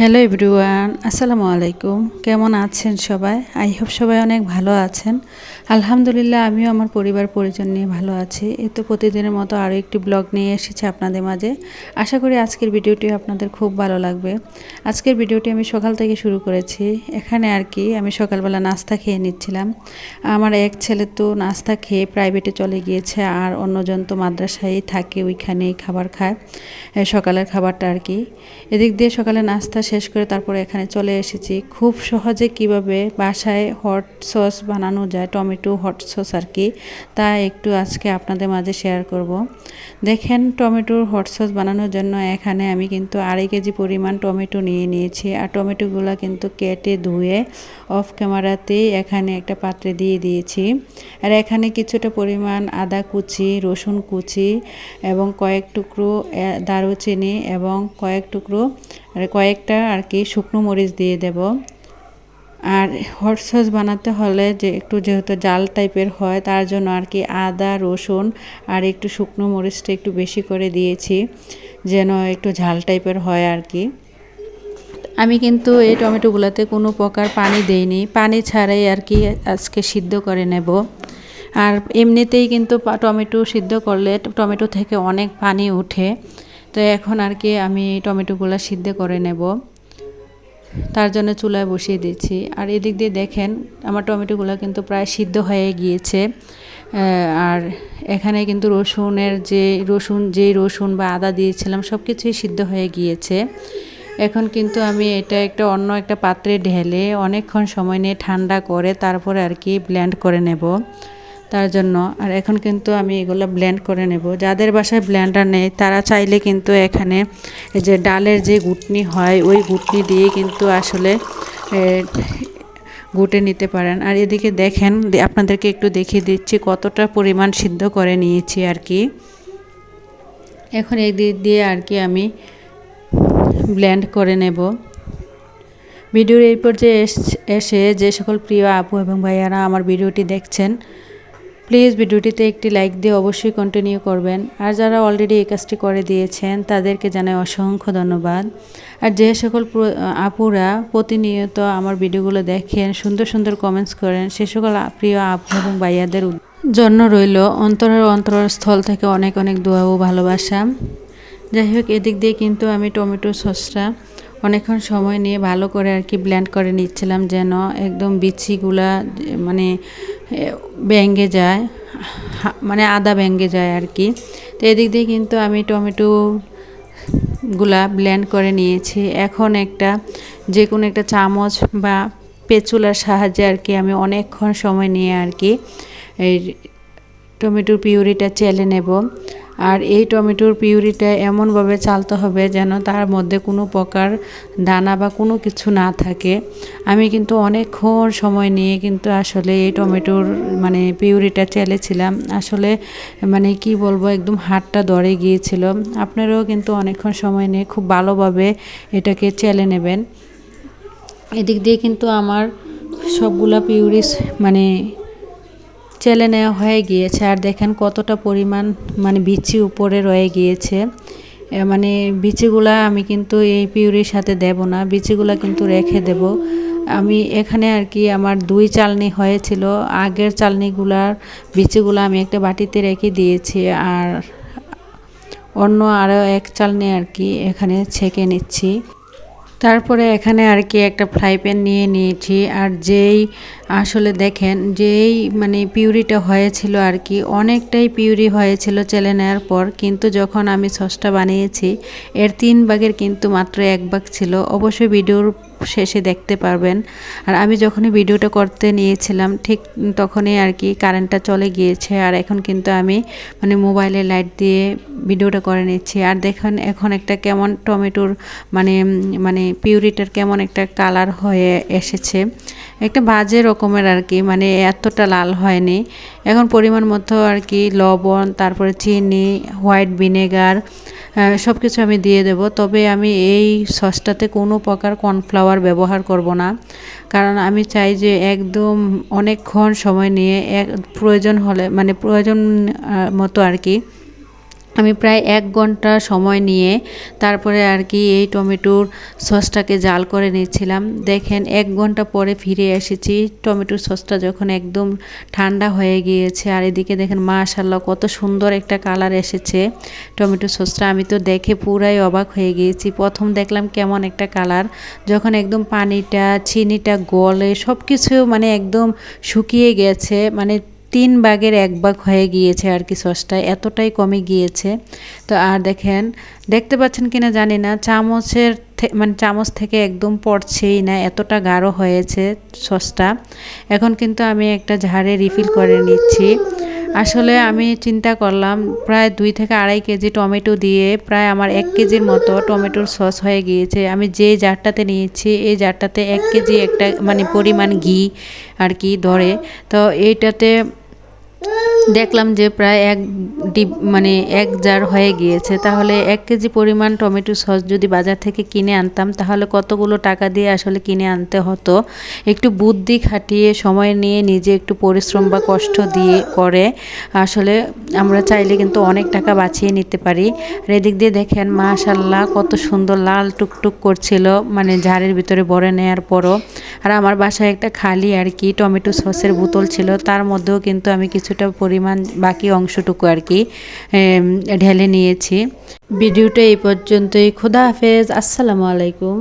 Hello everyone আসসালামু আলাইকুম। কেমন আছেন সবাই? আই হোপ সবাই অনেক ভালো আছেন। আলহামদুলিল্লাহ, আমিও আমার পরিবার পরিজন নিয়ে ভালো আছি। এ তো প্রতিদিনের মতো আরও একটি ব্লগ নিয়ে এসেছি আপনাদের মাঝে। আশা করি আজকের ভিডিওটি আপনাদের খুব ভালো লাগবে। আজকের ভিডিওটি আমি সকাল থেকে শুরু করেছি। এখানে আর কি আমি সকালবেলা নাস্তা খেয়ে নিচ্ছিলাম। আমার এক ছেলে তো নাস্তা খেয়ে প্রাইভেটে চলে গিয়েছে আর অন্যজন তো মাদ্রাসায় থাকে, ওইখানেই খাবার খায়। সকালের খাবারটা আর কি। এদিক দিয়ে সকালে নাস্তা শেষ করে তারপরে এখানে চলে এসেছি খুব সহজে কীভাবে বাসায় হট সস বানানো যায়, টমেটো হট সস আর কি, তা একটু আজকে আপনাদের মাঝে শেয়ার করব। দেখেন, টমেটোর হট সস বানানোর জন্য এখানে আমি কিন্তু আড়াই কেজি পরিমাণ টমেটো নিয়ে নিয়েছি আর টমেটোগুলো কিন্তু কেটে ধুয়ে অফ ক্যামেরাতেই এখানে একটা পাত্রে দিয়ে দিয়েছি আর এখানে কিছুটা পরিমাণ আদা কুচি, রসুন কুচি এবং কয়েক টুকরো দারুচিনি এবং কয়েক টুকরো আর কয়েকটা আর কি শুকনো মরিচ দিয়ে দেব। আর হট সস বানাতে হলে যে একটু যেহেতু জাল টাইপের হয়, তার জন্য আর কি আদা, রসুন আর একটু শুকনো মরিচটা একটু বেশি করে দিয়েছি, যেন একটু ঝাল টাইপের হয় আর কি। আমি কিন্তু এই টমেটোগুলোতে কোনো প্রকার পানি দেইনি। পানি ছাড়াই আর কি আজকে সিদ্ধ করে নেব। আর এমনিতেই কিন্তু টমেটো সিদ্ধ করলে টমেটো থেকে অনেক পানি উঠে তো এখন আর কি আমি টমেটোগুলো সিদ্ধ করে নেব। তার জন্য চুলায় বসিয়ে দিচ্ছি। আর এদিক দিয়ে দেখেন, আমার টমেটোগুলো কিন্তু প্রায় সিদ্ধ হয়ে গিয়েছে। আর এখানে কিন্তু রসুনের যে রসুন, যেই রসুন বা আদা দিয়েছিলাম সব কিছুই সিদ্ধ হয়ে গিয়েছে। এখন কিন্তু আমি এটা একটা অন্য একটা পাত্রে ঢেলে অনেকক্ষণ সময় নিয়ে ঠান্ডা করে তারপরে আর কি ব্ল্যান্ড করে নেব। তার জন্য। আর এখন কিন্তু আমি এগুলো ব্লেন্ড করে নেব। যাদের বাসায় ব্লেন্ডার নেই, তারা চাইলে কিন্তু এখানে যে ডালের যে গুটনি হয়, ওই গুটনি দিয়ে কিন্তু আসলে গুটে নিতে পারেন। আর এদিকে দেখেন আপনাদেরকে একটু দেখিয়ে দিচ্ছি কতটা পরিমাণ সিদ্ধ করে নিয়েছি আর কি। এখন এই দিক দিয়ে আর কি আমি ব্লেন্ড করে নেব। ভিডিওর এই পর্যায়ে এসে যে সকল প্রিয় আপু এবং ভাইয়ারা আমার ভিডিওটি দেখছেন প্লিজ ভিডিওটিতে একটি লাইক দিয়ে অবশ্যই কন্টিনিউ করবেন। আর যারা অলরেডি এই কাজটি করে দিয়েছেন, তাদেরকে জানাই অসংখ্য ধন্যবাদ। আর যে সকল আপুরা প্রতিনিয়ত আমার ভিডিওগুলো দেখেন, সুন্দর সুন্দর কমেন্টস করেন, সে সকল প্রিয় আপু এবং ভাইয়াদের জন্য রইল অন্তরের অন্তরের স্থল থেকে অনেক অনেক দোয়া ও ভালোবাসা। যাই হোক, এদিক দিয়ে কিন্তু আমি টমেটো সসটা অনেকক্ষণ সময় নিয়ে ভালো করে আর কি ব্ল্যান্ড করে নিচ্ছিলাম যেন একদম বিচ্ছিগুলা মানে ব্যাঙ্গে যায় মানে আদা ব্যাঙ্গে যায় আর কি। তো এদিক দিয়ে কিন্তু আমি টমেটো গুলা ব্ল্যান্ড করে নিয়েছি। এখন একটা, যে কোনো একটা চামচ বা পেঁচুলার সাহায্যে আর কি আমি অনেকক্ষণ সময় নিয়ে আর কি এই টমেটোর পিউরিটা চেলে নেব। আর এই টমেটোর পিউরিটা এমনভাবে চালতে হবে যেন তার মধ্যে কোনো প্রকার দানা বা কোনো কিছু না থাকে। আমি কিন্তু অনেকক্ষণ সময় নিয়ে কিন্তু আসলে এই টমেটোর মানে পিউরিটা চেলেছিলাম। আসলে মানে কি বলব, একদম হাতটা দরে গিয়েছিল। আপনারাও কিন্তু অনেকক্ষণ সময় নিয়ে খুব ভালোভাবে এটাকে চেলে নেবেন। এদিক দিয়ে কিন্তু আমার সবগুলা পিউরিস মানে চেলে নেওয়া হয়ে গিয়েছে। আর দেখেন কতটা পরিমাণ মানে বিচি উপরে রয়ে গিয়েছে। মানে বিচিগুলা আমি কিন্তু এই পিউরির সাথে দেব না। বিচিগুলা কিন্তু রেখে দেব। আমি এখানে আর কি আমার দুই চালনি হয়েছিল। আগের চালনিগুলার বিচিগুলো আমি একটা বাটিতে রেখে দিয়েছি। আর অন্য আরও এক চালনি আর কি এখানে ছেঁকে নিচ্ছি। তারপরে এখানে আর কি একটা ফ্রাই প্যান নিয়ে নিয়েছি। আর যেই আসলে দেখেন, যেই মানে পিউরিটা হয়েছিল আর কি, অনেকটাই পিউরি হয়েছিল চেলে নেওয়ার পর। কিন্তু যখন আমি সসটা বানিয়েছি, এর তিন ভাগের কিন্তু মাত্র এক ভাগ ছিল। অবশ্যই ভিডিওর শেষে দেখতে পারবেন। আর আমি যখনই ভিডিওটা করতে নিয়েছিলাম, ঠিক তখনই আর কি কারেন্টটা চলে গিয়েছে। আর এখন কিন্তু আমি মানে মোবাইলে লাইট দিয়ে ভিডিওটা করে নিচ্ছি। আর দেখেন, এখন একটা কেমন টমেটোর মানে মানে পিউরিটার কেমন একটা কালার হয়ে এসেছে। একটা বাজে রকমের আর কি মানে এতটা লাল হয়নি। এখন পরিমাণ মতো আর কি লবণ, তারপরে চিনি, হোয়াইট ভিনেগার সব কিছু আমি দিয়ে দেব। তবে আমি এই সসটাতে কোনো প্রকার কর্নফ্লাওয়ার ব্যবহার করব না। কারণ আমি চাই যে একদম অনেকক্ষণ সময় নিয়ে এক প্রয়োজন হলে মানে প্রয়োজন মতো আর কি আমি প্রায় এক ঘণ্টা সময় নিয়ে তারপরে আর কি এই টমেটোর সসটাকে জাল করে নিয়েছিলাম দেখেন, এক ঘণ্টা পরে ফিরে এসেছি। টমেটোর সসটা যখন একদম ঠান্ডা হয়ে গিয়েছে আর এদিকে দেখেন মাশাল্লাহ কত সুন্দর একটা কালার এসেছে টমেটো সসটা। আমি তো দেখে পুরাই অবাক হয়ে গিয়েছি। প্রথম দেখলাম কেমন একটা কালার। যখন একদম পানিটা, চিনিটা গলে সব কিছু মানে একদম শুকিয়ে গেছে মানে তিন ভাগের এক ভাগ হয়ে গিয়েছে আর কি সসটা এতটাই কমে গিয়েছে। তো আর দেখেন, দেখতে পাচ্ছেন কিনা জানি না, চামচের মানে চামচ থেকে একদম পড়ছেই না, এতটা গাঢ় হয়েছে সসটা। এখন কিন্তু আমি একটা ঝাড়ে রিফিল করে নিচ্ছি। আসলে আমি চিন্তা করলাম, প্রায় দুই থেকে আড়াই কেজি টমেটো দিয়ে প্রায় আমার এক কেজির মতো টমেটোর সস হয়ে গিয়েছে। আমি যে জারটাতে নিয়েছি, এই জারটাতে এক কেজি একটা মানে পরিমাণ ঘি আর কি ধরে। তো এইটাতে দেখলাম যে প্রায় এক ডিপ মানে এক জার হয়ে গিয়েছে। তাহলে এক কেজি পরিমাণ টমেটো সস যদি বাজার থেকে কিনে আনতাম, তাহলে কতগুলো টাকা দিয়ে আসলে কিনে আনতে হতো? একটু বুদ্ধি খাটিয়ে সময় নিয়ে নিজে একটু পরিশ্রম বা কষ্ট দিয়ে করে আসলে আমরা চাইলে কিন্তু অনেক টাকা বাঁচিয়ে নিতে পারি। আর এদিক দিয়ে দেখেন মাশাল্লাহ কত সুন্দর লাল টুকটুক করছিল মানে ঝাড়ের ভিতরে ভরে নেওয়ার পরও। আর আমার বাসায় একটা খালি আর কি টমেটো সসের বোতল ছিল, তার মধ্যেও কিন্তু আমি কিছুটা পরিমাণ বাকি অংশটুকু আর কি ঢেলে নিয়েছি। ভিডিওটা এই পর্যন্তই। খুদা হাফেজ। আসসালামু আলাইকুম।